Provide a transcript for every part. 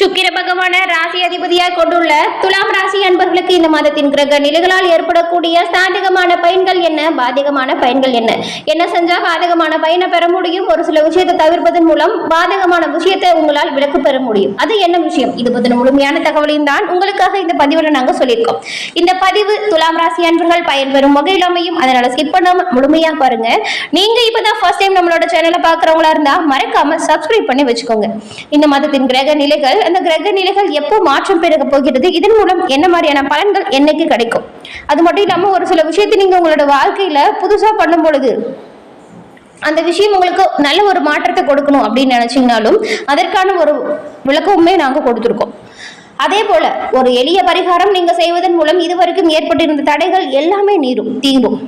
சுக்கிர பகவான ராசி அதிபதியாக கொண்டுள்ள துலாம் ராசி அன்பர்களுக்கு இந்த மாதத்தின் கிரக நிலைகளால் ஏற்படக்கூடிய சாதகமான பயன்கள் என்ன? பாதகமான பயன்கள் என்ன? என்ன செஞ்சா பாதகமான பயனை பெற முடியும்? ஒரு சில விஷயத்தை தவிர்ப்பதன் மூலம் பாதகமான விஷயத்தை உங்களால் விலக்கு பெற முடியும். அது என்ன விஷயம்? இது பத்தின முழுமையான தகவலையும் தான் உங்களுக்காக இந்த பதிவுல நாங்கள் சொல்லியிருக்கோம். இந்த பதிவு துலாம் ராசி அன்பர்கள் பயன்பெறும் வகையில் அமையும். அதனால ஸ்கிப் பண்ணாம முழுமையா பாருங்க. நீங்க இப்பதான் ஃபர்ஸ்ட் டைம் நம்மளோட சேனலை பார்க்குறவங்களா இருந்தா மறக்காம சப்ஸ்கிரைப் பண்ணி வச்சுக்கோங்க. இந்த மாதத்தின் கிரக நிலைகள் அந்த கிரக நிலைகள் எப்போ மாற்றம் பெருக போகிறது? இதன் மூலம் என்ன மாதிரியான பலன்கள் என்னைக்கு கிடைக்கும்? அது மட்டும் இல்லாம ஒரு சில விஷயத்தை நீங்க உங்களோட வாழ்க்கையில புதுசா பண்ணும் பொழுது அந்த விஷயம் உங்களுக்கு நல்ல ஒரு மாற்றத்தை கொடுக்கணும் அப்படின்னு நினைச்சீங்கனாலும் அதற்கான ஒரு விளக்கமுமே நாங்க கொடுத்துருக்கோம். அதே போல ஒரு எளிய பரிகாரம் நீங்க செய்வதன் மூலம் இதுவரைக்கும் ஏற்பட்டிருந்த தடைகள் எல்லாமே நீரும் தீங்கும்.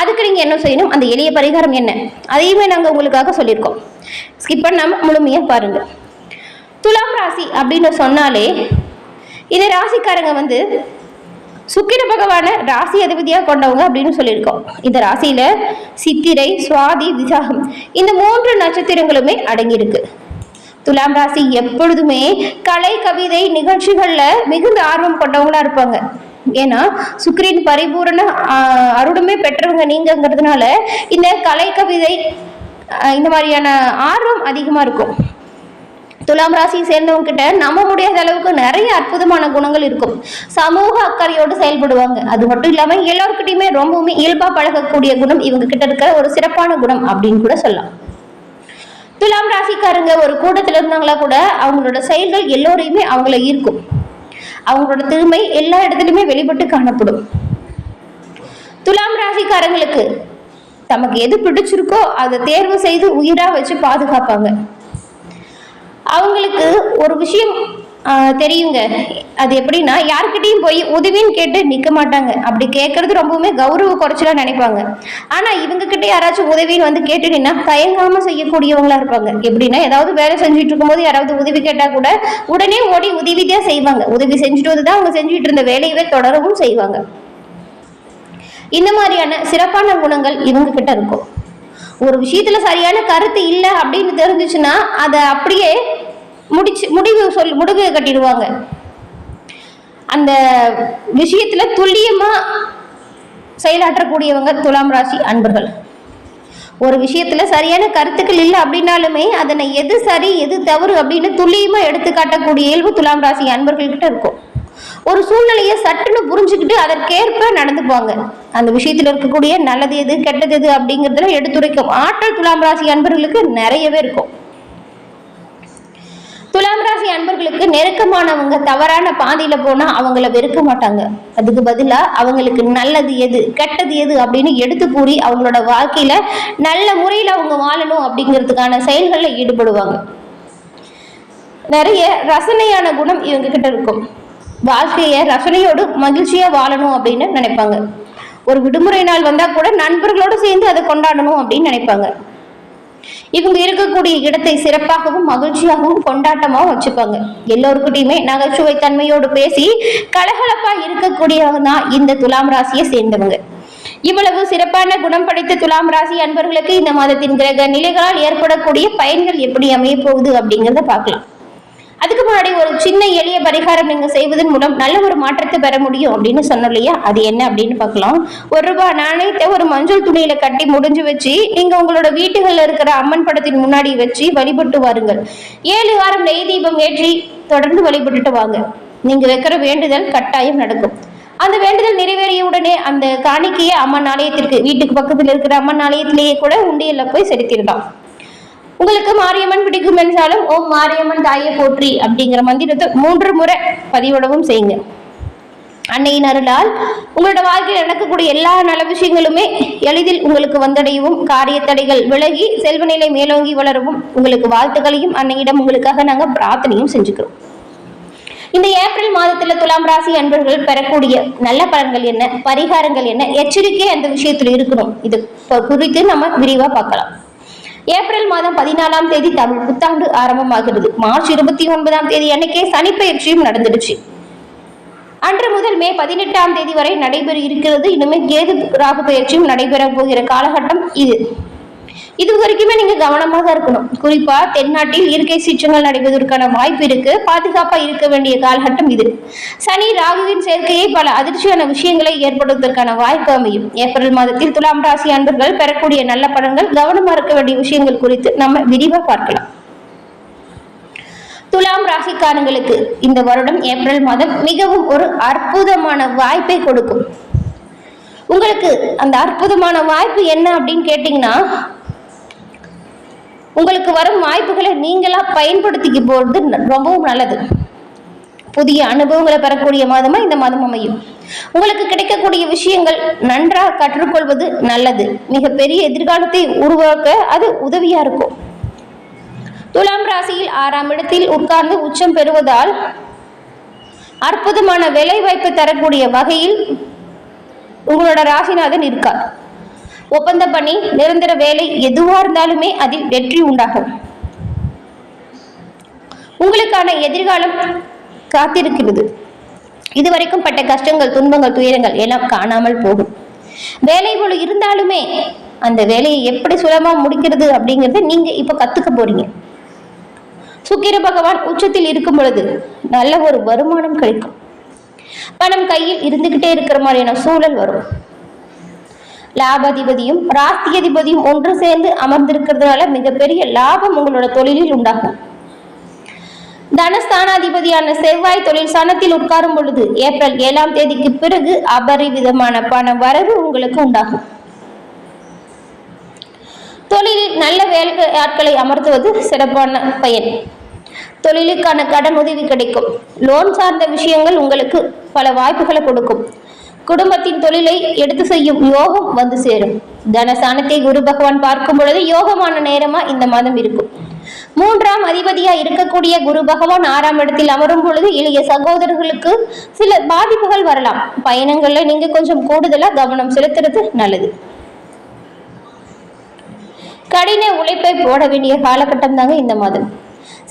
அதுக்கு நீங்க என்ன செய்யணும்? அந்த எளிய பரிகாரம் என்ன? அதையுமே நாங்க உங்களுக்காக சொல்லியிருக்கோம். ஸ்கிப் பண்ணாம முழுமையா பாருங்க. துலாம் ராசி அப்படின்னு சொன்னாலே இந்த ராசிக்காரங்க வந்து சுக்கிர பகவான ராசி அதிபதியாக கொண்டவங்க அப்படின்னு சொல்லியிருக்கோம். இந்த ராசியில சித்திரை சுவாதி விசாகம் இந்த மூன்று நட்சத்திரங்களுமே அடங்கியிருக்கு. துலாம் ராசி எப்பொழுதுமே கலை கவிதை நிகழ்ச்சிகளில் மிகுந்த ஆர்வம் கொண்டவங்களா இருப்பாங்க. ஏன்னா சுக்கிரின் பரிபூரண அருடமே அருளுமே பெற்றவங்க நீங்கங்கிறதுனால இந்த கலை கவிதை இந்த மாதிரியான ஆர்வம் அதிகமாக இருக்கும். துலாம் ராசியை சேர்ந்தவங்க கிட்ட நம்ப முடியாத அளவுக்கு நிறைய அற்புதமான குணங்கள் இருக்கும். சமூக அக்கறையோடு செயல்படுவாங்க. அது மட்டும் இல்லாம எல்லாருக்கிட்டையுமே ரொம்பவுமே இயல்பா பழகக்கூடிய குணம் இவங்க கிட்ட இருக்கிற ஒரு சிறப்பான குணம் அப்படின்னு கூட சொல்லலாம். துலாம் ராசிக்காரங்க ஒரு கூட்டத்தில் இருந்தாங்களா கூட அவங்களோட செயல்கள் எல்லோரையுமே அவங்கள ஈர்க்கும். அவங்களோட திறமை எல்லா இடத்துலையுமே வெளிப்பட்டு காணப்படும். துலாம் ராசிக்காரங்களுக்கு தமக்கு எது பிடிச்சிருக்கோ அதை தேர்வு செய்து உயிரா வச்சு பாதுகாப்பாங்க. அவங்களுக்கு ஒரு விஷயம் தெரியுங்க. அது எப்படின்னா யாருக்கிட்டையும் போய் உதவின்னு கேட்டு நிற்க மாட்டாங்க. அப்படி கேட்கறது ரொம்பவுமே கௌரவ குறைச்சலா நினைப்பாங்க. ஆனால் இவங்க கிட்ட யாராச்சும் உதவின்னு வந்து கேட்டுட்டீங்கன்னா தயங்காமல் செய்யக்கூடியவங்களா இருப்பாங்க. எப்படின்னா ஏதாவது வேலை செஞ்சுட்டு இருக்கும்போது யாராவது உதவி கேட்டால் கூட உடனே ஓடி உதவி தான் செய்வாங்க. உதவி செஞ்சுட்டு வந்து தான் அவங்க செஞ்சுட்டு இருந்த வேலையவே தொடரவும் செய்வாங்க. இந்த மாதிரியான சிறப்பான குணங்கள் இவங்க கிட்ட இருக்கும். ஒரு விஷயத்துல சரியான கருத்து இல்லை அப்படின்னு தெரிஞ்சிச்சுன்னா அதை அப்படியே முடிச்சு முடிவு சொல் முடிவு கட்டிடுவாங்க. அந்த விஷயத்துல துல்லியமா செயலாற்றக்கூடியவங்க துலாம் ராசி அன்பர்கள். ஒரு விஷயத்துல சரியான கருத்துக்கள் இல்லை அப்படின்னாலுமே அதனை எது சரி எது தவறு அப்படின்னு துல்லியமா எடுத்துக்காட்டக்கூடிய இயல்பு துலாம் ராசி அன்பர்கள்கிட்ட இருக்கும். ஒரு சூழ்நிலையை சட்டுன்னு புரிஞ்சுக்கிட்டு அதற்கேற்ப நடந்துப்பாங்க. அந்த விஷயத்துல இருக்கக்கூடிய நல்லது எது கெட்டது எது அப்படிங்கிறதுல எடுத்துரைக்கும். ஆற்றல் துலாம் ராசி அன்பர்களுக்கு நிறையவே இருக்கும். ராசி அன்பர்களுக்கு நெருக்கமானவங்க தவறான பாதையில போனா அவங்கள வெறுக்க மாட்டாங்க. அதுக்கு பதிலா அவங்களுக்கு நல்லது எது கெட்டது எது அப்படின்னு எடுத்து கூறி அவங்களோட வாழ்க்கையில நல்ல முறையில் அவங்க வாழணும் அப்படிங்கிறதுக்கான செயல்களில் ஈடுபடுவாங்க. நிறைய ரசனையான குணம் இவங்க கிட்ட இருக்கும். வாழ்க்கைய ரசனையோடு மகிழ்ச்சியா வாழணும் அப்படின்னு நினைப்பாங்க. ஒரு விடுமுறை நாள் வந்தா கூட நண்பர்களோடு சேர்ந்து அதை கொண்டாடணும் அப்படின்னு நினைப்பாங்க. இவங்க இருக்கக்கூடிய இடத்தை சிறப்பாகவும் மகிழ்ச்சியாகவும் கொண்டாட்டமாகவும் வச்சுப்பாங்க. எல்லோருக்கிட்டையுமே நகைச்சுவை தன்மையோடு பேசி கலகலப்பா இருக்கக்கூடியவங்க தான் இந்த துலாம் ராசியை சேர்ந்தவங்க. இவ்வளவு சிறப்பான குணம் படைத்த துலாம் ராசி அன்பர்களுக்கு இந்த மாதத்தின் கிரக நிலைகளால் ஏற்படக்கூடிய பயன்கள் எப்படி அமைய போகுது அப்படிங்கிறத பார்க்கலாம். அதுக்கு முன்னாடி ஒரு சின்ன எளிய பரிகாரம் நீங்க செய்வதன் மூலம் நல்ல ஒரு மாற்றத்தை பெற முடியும் அப்படின்னு சொன்னோம் இல்லையா? அது என்ன அப்படின்னு பார்க்கலாம். ஒரு ரூபாய் நாணயத்தை ஒரு மஞ்சள் துணியில கட்டி முடிஞ்சு வச்சு நீங்க உங்களோட வீட்டுகள்ல இருக்கிற அம்மன் படத்தின் முன்னாடி வச்சு வழிபட்டு வாருங்கள். ஏழு வாரம் நெய் தீபம் ஏற்றி தொடர்ந்து வழிபட்டுட்டு வாங்க. நீங்க வைக்கிற வேண்டுதல் கட்டாயம் நடக்கும். அந்த வேண்டுதல் நிறைவேறிய உடனே அந்த காணிக்கையை அம்மன் ஆலயத்திற்கு வீட்டுக்கு பக்கத்தில் இருக்கிற அம்மன் ஆலயத்திலேயே கூட உண்டியல்ல போய் செலுத்திடலாம். உங்களுக்கு மாரியம்மன் பிடிக்கும் என்றாலும் ஓம் மாரியம்மன் தாயை போற்றி அப்படிங்கிற மந்திரத்தை மூன்று முறை பதிவிடவும் செய்யுங்க. அன்னையின் அருளால் உங்களோட வாழ்க்கையில் நடக்கக்கூடிய எல்லா நல்ல விஷயங்களுமே எளிதில் உங்களுக்கு வந்தடையவும் காரிய தடைகள் விலகி செல்வநிலை மேலோங்கி வளரவும் உங்களுக்கு வாழ்த்துக்களையும் அன்னையிடம் உங்களுக்காக நாங்கள் பிரார்த்தனையும் செஞ்சுக்கிறோம். இந்த ஏப்ரல் மாதத்துல துலாம் ராசி அன்பர்கள் பெறக்கூடிய நல்ல பலன்கள் என்ன பரிகாரங்கள் என்ன எச்சரிக்கை அந்த விஷயத்துல இருக்கணும் இது குறித்து நம்ம விரிவா பார்க்கலாம். ஏப்ரல் மாதம் பதினாலாம் தேதி தமிழ் புத்தாண்டு ஆரம்பமாகிறது. மார்ச் இருபத்தி ஒன்பதாம் தேதி அன்னைக்கே சனிப்பயிற்சியும் நடந்துடுச்சு. அன்று முதல் மே பதினெட்டாம் தேதி வரை நடைபெற இருக்கிறது. இனிமே கேது ராகு பயிற்சியும் நடைபெற போகிற காலகட்டம் இது. இது வரைக்குமே நீங்க கவனமா தான் இருக்கணும். குறிப்பா தென்னாட்டில் இயற்கை சீற்றங்கள் நடைபெறுவதற்கான வாய்ப்பு இருக்கு. பாதுகாப்பா இருக்க வேண்டிய காலகட்டம் இது. சனி ராகுவின் சேர்க்கையை பல அதிர்ச்சியான விஷயங்களை ஏற்படுவதற்கான வாய்ப்பு அமையும். ஏப்ரல் மாதத்தில் துலாம் ராசி அன்பர்கள் பெறக்கூடிய நல்ல பலன்கள் கவனமா இருக்க வேண்டிய விஷயங்கள் குறித்து நம்ம விரிவா பார்க்கலாம். துலாம் ராசிக்காரங்களுக்கு இந்த வருடம் ஏப்ரல் மாதம் மிகவும் ஒரு அற்புதமான வாய்ப்பை கொடுக்கும். உங்களுக்கு அந்த அற்புதமான வாய்ப்பு என்ன அப்படின்னு கேட்டிங்கன்னா உங்களுக்கு வரும் வாய்ப்புகளை நீங்களா பயன்படுத்திக்க போகிறது ரொம்பவும் நல்லது. புதிய அனுபவங்களை பெறக்கூடிய மாதமா இந்த மாதம் அமையும். உங்களுக்கு கிடைக்கக்கூடிய விஷயங்கள் நன்றாக கற்றுக்கொள்வது நல்லது. மிகப்பெரிய எதிர்காலத்தை உருவாக்க அது உதவியா இருக்கும். துலாம் ராசியில் ஆறாம் இடத்தில் உட்கார்ந்து உச்சம் பெறுவதால் அற்புதமான வேலை வாய்ப்பு தரக்கூடிய வகையில் உங்களோட ராசிநாதன் இருக்கார். ஒப்பந்த பணி நிரந்தர வேலை எதுவா இருந்தாலுமே அதில் வெற்றி உண்டாகும். உங்களுக்கான எதிர்காலம் காத்திருக்கிறது. இதுவரைக்கும் பட்ட கஷ்டங்கள் துன்பங்கள் துயரங்கள் எல்லாம் காணாமல் போகும். வேலை போல இருந்தாலுமே அந்த வேலையை எப்படி சுலபமா முடிக்கிறது அப்படிங்கறத நீங்க இப்ப கத்துக்க போறீங்க. சுக்கிர பகவான் உச்சத்தில் இருக்கும் பொழுது நல்ல ஒரு வருமானம் கிடைக்கும். பணம் கையில் இருந்துகிட்டே இருக்கிற மாதிரியான சூழல் வரும். லாபாதிபதியும் ராசி அதிபதியும் ஒன்று சேர்ந்து அமர்ந்திருக்கிறதுனால மிகப்பெரிய லாபம் உங்களோட தொழிலில் உண்டாகும். தனஸ்தானாதிபதியான செவ்வாய் தொழில் சனத்தில் உட்காரும் பொழுது ஏப்ரல் ஏழாம் தேதிக்கு பிறகு அபரிவிதமான பண வரவு உங்களுக்கு உண்டாகும். தொழிலில் நல்ல வேலை ஆட்களை அமர்த்துவது சிறப்பான பயன். தொழிலுக்கான கடன் உதவி கிடைக்கும். லோன் சார்ந்த விஷயங்கள் உங்களுக்கு பல வாய்ப்புகளை கொடுக்கும். குடும்பத்தின் தொழிலை எடுத்து செய்யும் யோகம் வந்து சேரும். தனசானத்தை குரு பகவான் பார்க்கும் பொழுது யோகமான நேரமா இந்த மாதம் இருக்கும். மூன்றாம் அதிபதியா இருக்கக்கூடிய குரு பகவான் ஆறாம் இடத்தில் அமரும் பொழுது இளைய சகோதரர்களுக்கு சில பாதிப்புகள் வரலாம். பயணங்கள்ல நீங்க கொஞ்சம் கூடுதலா கவனம் செலுத்துறது நல்லது. கடின உழைப்பை போட வேண்டிய காலகட்டம் தாங்க இந்த மாதம்.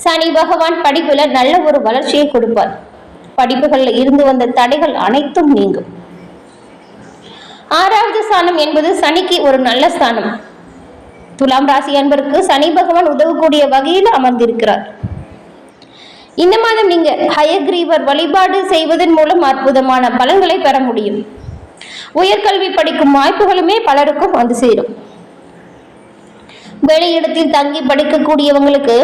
சனி பகவான் படிப்புல நல்ல ஒரு வளர்ச்சியை கொடுப்பார். படிப்புகள்ல இருந்து வந்த தடைகள் அனைத்தும் நீங்கும். ஆறாவது ஸ்தானம் என்பது சனிக்கு ஒரு நல்ல ஸ்தானம். துலாம் ராசி அன்பருக்கு சனி பகவான் உதவக்கூடிய வகையில் அமர்ந்திருக்கிறார். இந்த மாதம் நீங்க ஹயக்ரீவர் வழிபாடு செய்வதன் மூலம் அற்புதமான பலன்களை பெற முடியும். உயர்கல்வி படிக்கும் வாய்ப்புகளுமே பலருக்கும் வந்து சேரும். வெளியிடத்தில் தங்கி படிக்கக்கூடியவங்களுக்கு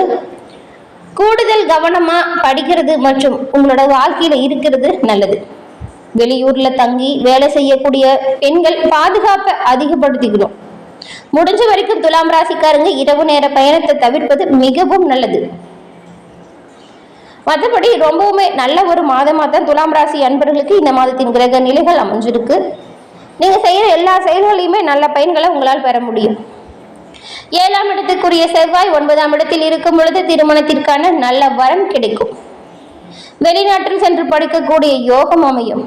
கூடுதல் கவனமா படிக்கிறது மற்றும் உங்களோட வாழ்க்கையில இருக்கிறது நல்லது. வெளியூர்ல தங்கி வேலை செய்யக்கூடிய பெண்கள் பாதுகாப்பை அதிகப்படுத்திக்கணும். முடிஞ்ச வரைக்கும் துலாம் ராசிக்காரங்க இரவு நேர பயணத்தை தவிர்ப்பது மிகவும் நல்லது. மற்றபடி ரொம்பவுமே நல்ல ஒரு மாதமா தான் துலாம் ராசி அன்பர்களுக்கு இந்த மாதத்தின் கிரக நிலைகள் அமைஞ்சிருக்கு. நீங்க செய்யற எல்லா செயல்களையுமே நல்ல பயன்களை உங்களால் பெற முடியும். ஏழாம் இடத்துக்குரிய செவ்வாய் ஒன்பதாம் இடத்தில் இருக்கும் பொழுது திருமணத்திற்கான நல்ல வரம் கிடைக்கும். வெளிநாட்டில் சென்று படிக்கக்கூடிய யோகம் அமையும்.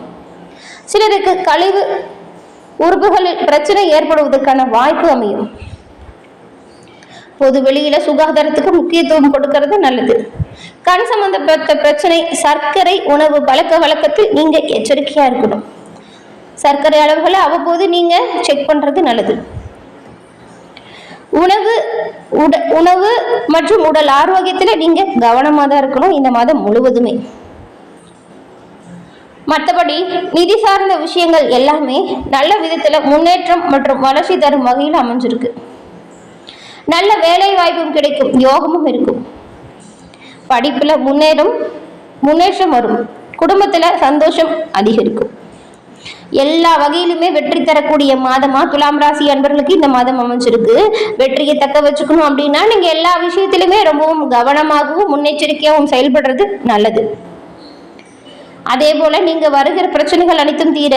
சிலருக்கு கழிவு உறுப்புகளில் பிரச்சனை ஏற்படுவதற்கான வாய்ப்பு அமையும். பொது வெளியில சுகாதாரத்துக்கு முக்கியத்துவம் கொடுக்கறது நல்லது. கண் சம்பந்தப்பட்ட பிரச்சனை சர்க்கரை உணவு பழக்க வழக்கத்தில் நீங்க எச்சரிக்கையா இருக்கணும். சர்க்கரை அளவுகளை அவ்வப்போது நீங்க செக் பண்றது நல்லது. உணவு உட உணவு மற்றும் உடல் ஆரோக்கியத்தில் நீங்க கவனமாக தான் இருக்கணும். இந்த மாதம் முழுவதுமே. மற்றபடி நிதி சார்ந்த விஷயங்கள் எல்லாமே நல்ல விதத்தில் முன்னேற்றம் மற்றும் வளர்ச்சி தரும் வகையில் அமைஞ்சிருக்கு. நல்ல வேலை வாய்ப்பும் கிடைக்கும் யோகமும் இருக்கும். படிப்பில் முன்னேறும் முன்னேற்றம் வரும். குடும்பத்தில் சந்தோஷம் அதிகரிக்கும். எல்லா வகையிலுமே வெற்றி தரக்கூடிய மாதமா துலாம் ராசி அன்பர்களுக்கு இந்த மாதம் அமைஞ்சிருக்கு. வெற்றியை தக்க வச்சுக்கணும் அப்படின்னா நீங்க எல்லா விஷயத்திலுமே ரொம்பவும் கவனமாகவும் முன்னெச்சரிக்கையாகவும் செயல்படுறது நல்லது. அதே போல நீங்க வருகிற பிரச்சனைகள் அனைத்தும் தீர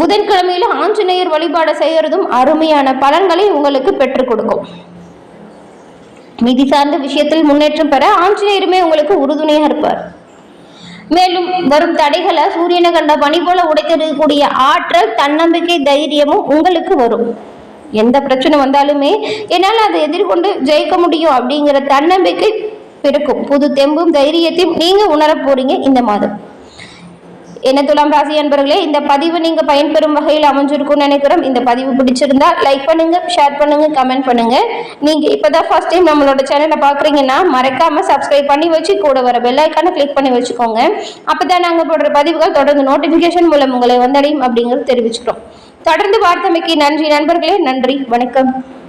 புதன்கிழமையில ஆஞ்சநேயர் வழிபாடு செய்யறதும் அருமையான பலன்களை உங்களுக்கு பெற்றுக் கொடுக்கும். நிதி சார்ந்த விஷயத்தில் முன்னேற்றம் பெற ஆஞ்சநேயருமே உங்களுக்கு உறுதுணையாக இருப்பார். மேலும் வரும் தடைகளை சூரியனை கண்ட பணி போல உடைத்திருக்கக்கூடிய ஆற்றல் தன்னம்பிக்கை தைரியமும் உங்களுக்கு வரும். எந்த பிரச்சனை வந்தாலுமே என்னால் அதை எதிர்கொண்டு ஜெயிக்க முடியும் அப்படிங்கிற தன்னம்பிக்கை பிறக்கும். புது தெம்பும் தைரியத்தையும் நீங்க உணர போறீங்க இந்த மாதம். என்ன துலாம் ராசி அன்பர்களே இந்த பதிவு நீங்க பயன்பெறும் வகையில் அமைஞ்சிருக்கும்னு நினைக்கிறோம். இந்த பதிவு பிடிச்சிருந்தா லைக் பண்ணுங்க ஷேர் பண்ணுங்க கமெண்ட் பண்ணுங்க. நீங்க இப்பதான் ஃபர்ஸ்ட் டைம் நம்மளோட சேனலை பாக்குறீங்கன்னா மறக்காம சப்ஸ்கிரைப் பண்ணி வச்சு கூட வர பெல் ஐக்கானை கிளிக் பண்ணி வச்சுக்கோங்க. அப்பதான் நாங்க போடுற பதிவுகள் தொடர்ந்து நோட்டிபிகேஷன் மூலம் உங்களை வந்தடையும் அப்படிங்கிறது தெரிவிச்சுக்கிறோம். தொடர்ந்து பார்த்தமைக்கு நன்றி நண்பர்களே. நன்றி. வணக்கம்.